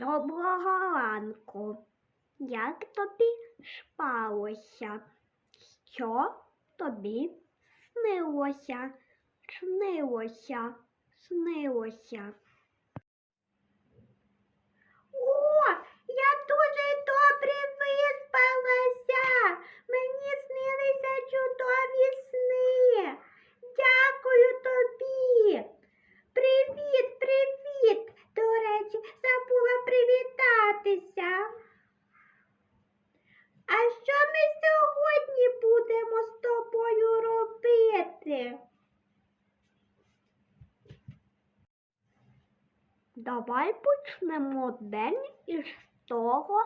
Доброго ранку. Як тобі спалося? Що тобі снилося? Снилося, снилося. Давай почнемо день із того,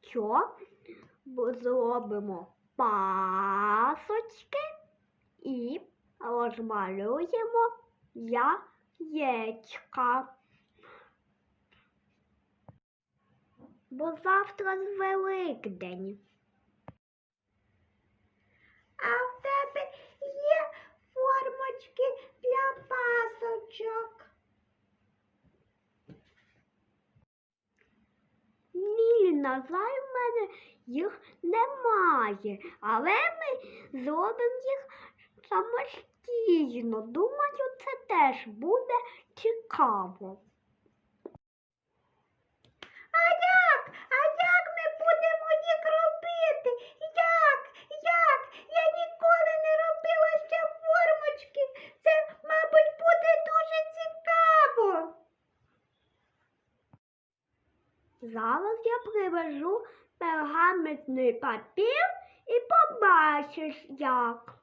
що зробимо пасочки і розмалюємо яєчка. Бо завтра ж Великдень. А в тебе є формочки для пасочок? Ні, на жаль, в мене їх немає, але ми зробимо їх самостійно. Думаю, це теж буде цікаво. А як? А як ми будемо їх робити? Як? Як? Я ніколи не робила ще формочки. Це, мабуть, буде дуже цікаво. Зараз я привезу пергаментний папір і побачиш як.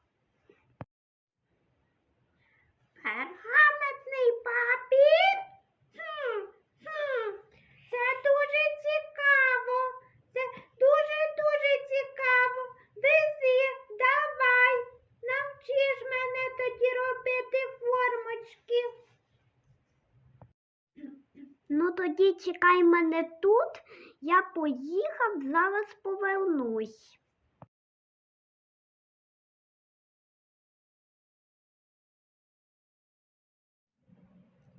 Пергаментний папір? Хм, хм, це дуже цікаво. Це дуже-дуже цікаво. Вези, давай, навчиш мене тоді робити формочки. Ну тоді чекай мене тут, я поїхав, зараз повернусь.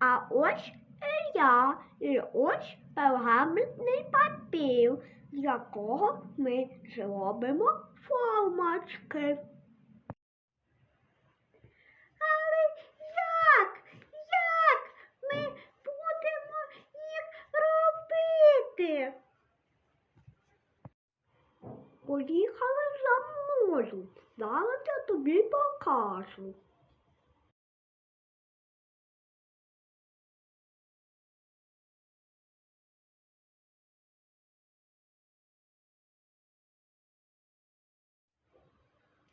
А ось і я, і ось пергаментний папір, з якого ми зробимо формочки. Але як? Як ми будемо їх робити? Поїхали за мною. Зараз я тобі покажу.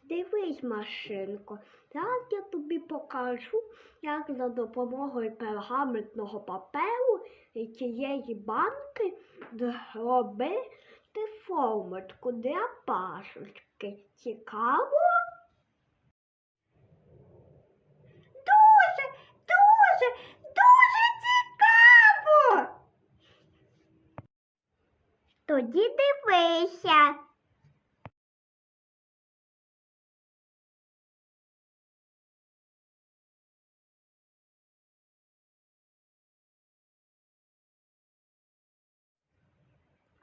Дивись, машинко, зараз я тобі покажу, як за допомогою пергаментного паперу і цієї банки зробити формочку для пасочки. Цікаво? Дуже, дуже, дуже цікаво. Тоді дивися.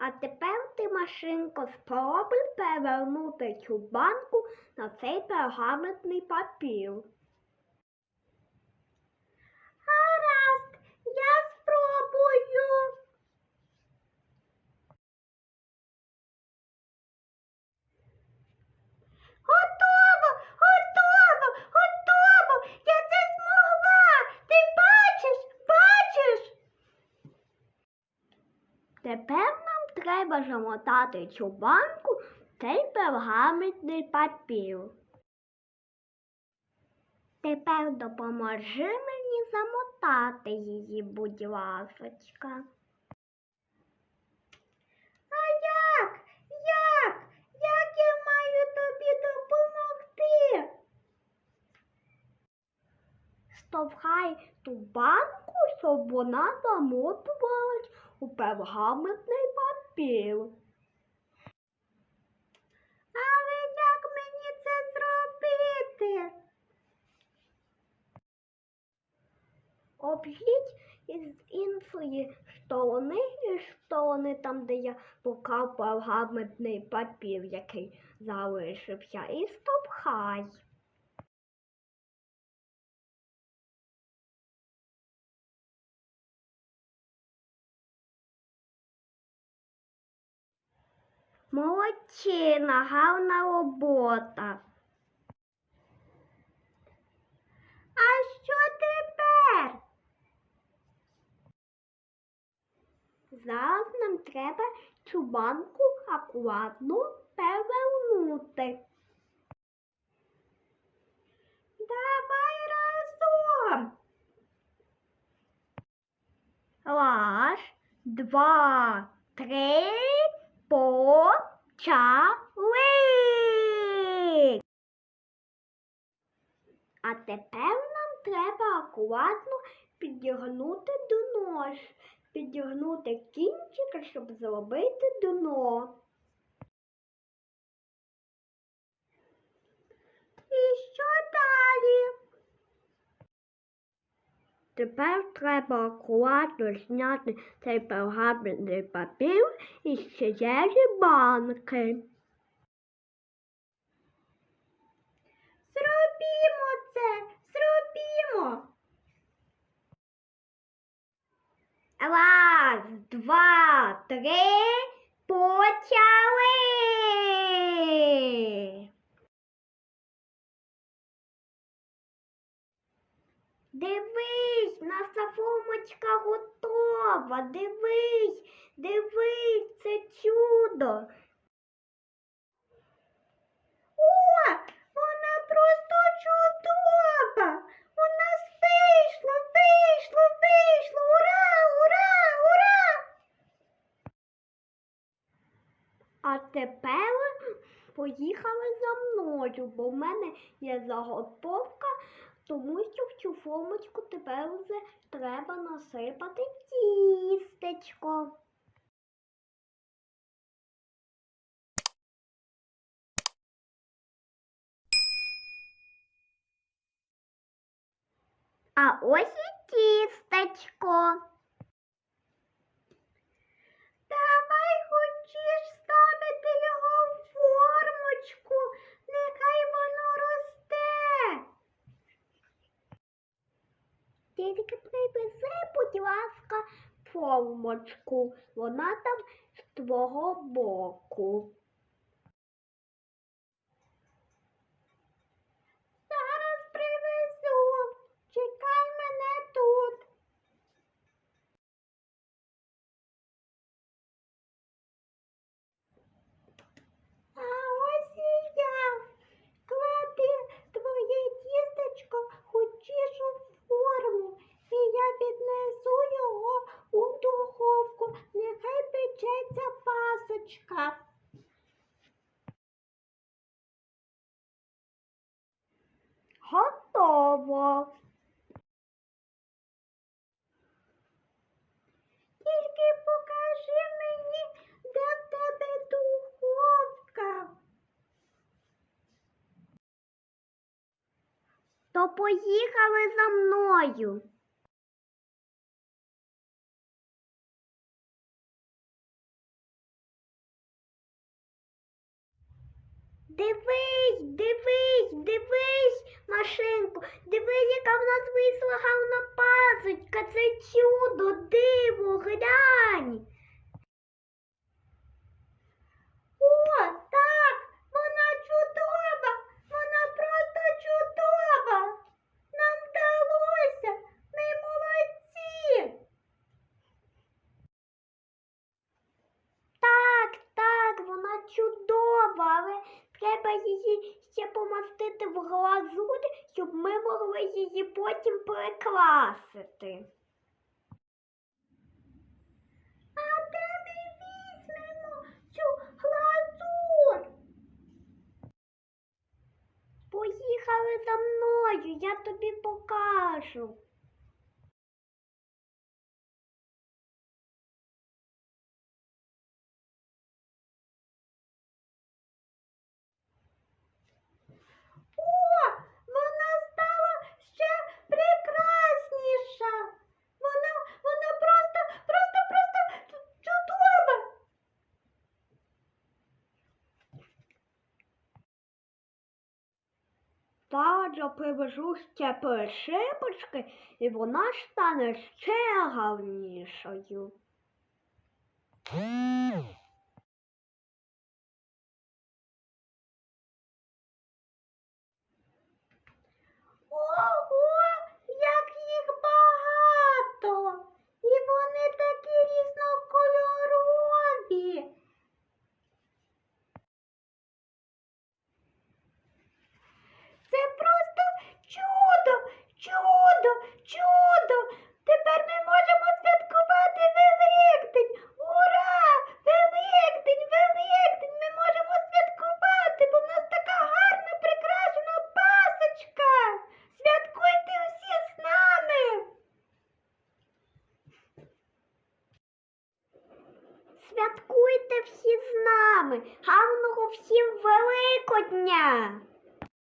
А тепер ти, машинко, спробуй перевернути цю банку на цей пергаментний папір. Гаразд, я спробую. Готово, готово, готово. Я це змогла. Ти бачиш, бачиш? Тепер нам треба замотати цю банку в цей пергаментний папір. Тепер допоможи мені замотати її, будь ласочка. А як? Як? Як я маю тобі допомогти? Штовхай ту банку, щоб вона замотувалась у пергаментний папір. Але як мені це зробити? об'їдь із іншої сторони, із сторони там, де я поклав пергаментний папір, який залишився, і стовхай. Молодчина, гарна робота. А що тепер? Зараз нам треба цю банку акуратно перевернути. Давай разом. Раз, два, три, почали. А тепер нам треба акуратно підігнути дно, підігнути кінчик, щоб зробити дно. І що далі? Тепер треба акуратно зняти цей пергаментний папір із цієї банки. Зробімо це, зробімо. Раз, два, три, почали. Дивись, наша формочка готова. Дивись, дивись, це чудо. О, вона просто чудова. У нас вийшло, вийшло, вийшло. Ура, ура, ура. А тепер поїхали за мною, бо в мене є заготовка, тому що в цю формочку тепер вже треба насипати тістечко. А ось і тістечко. Тільки привези, будь ласка, формочку. Вона там з твого боку. Зараз привезу. Чекай мене тут. А ось і я. Клади твоє тістечко хочеш у форму, і я піднесу його у духовку. Нехай печеться пасочка. Готово. Тільки покажи мені, де в тебе духовка. То поїхали за мною. Дивись, дивись, дивись, машинку, дивись, яка в нас вийшла гарна пасочка, це чудо, диво, глянь. Помастити в глазур, щоб ми могли її потім прикрасити. А де ми візьмемо цю глазур? Поїхали за мною, я тобі покажу. О, вона стала ще прекрасніша. Привезу ще пришибочки, і вона стане ще гарнішою.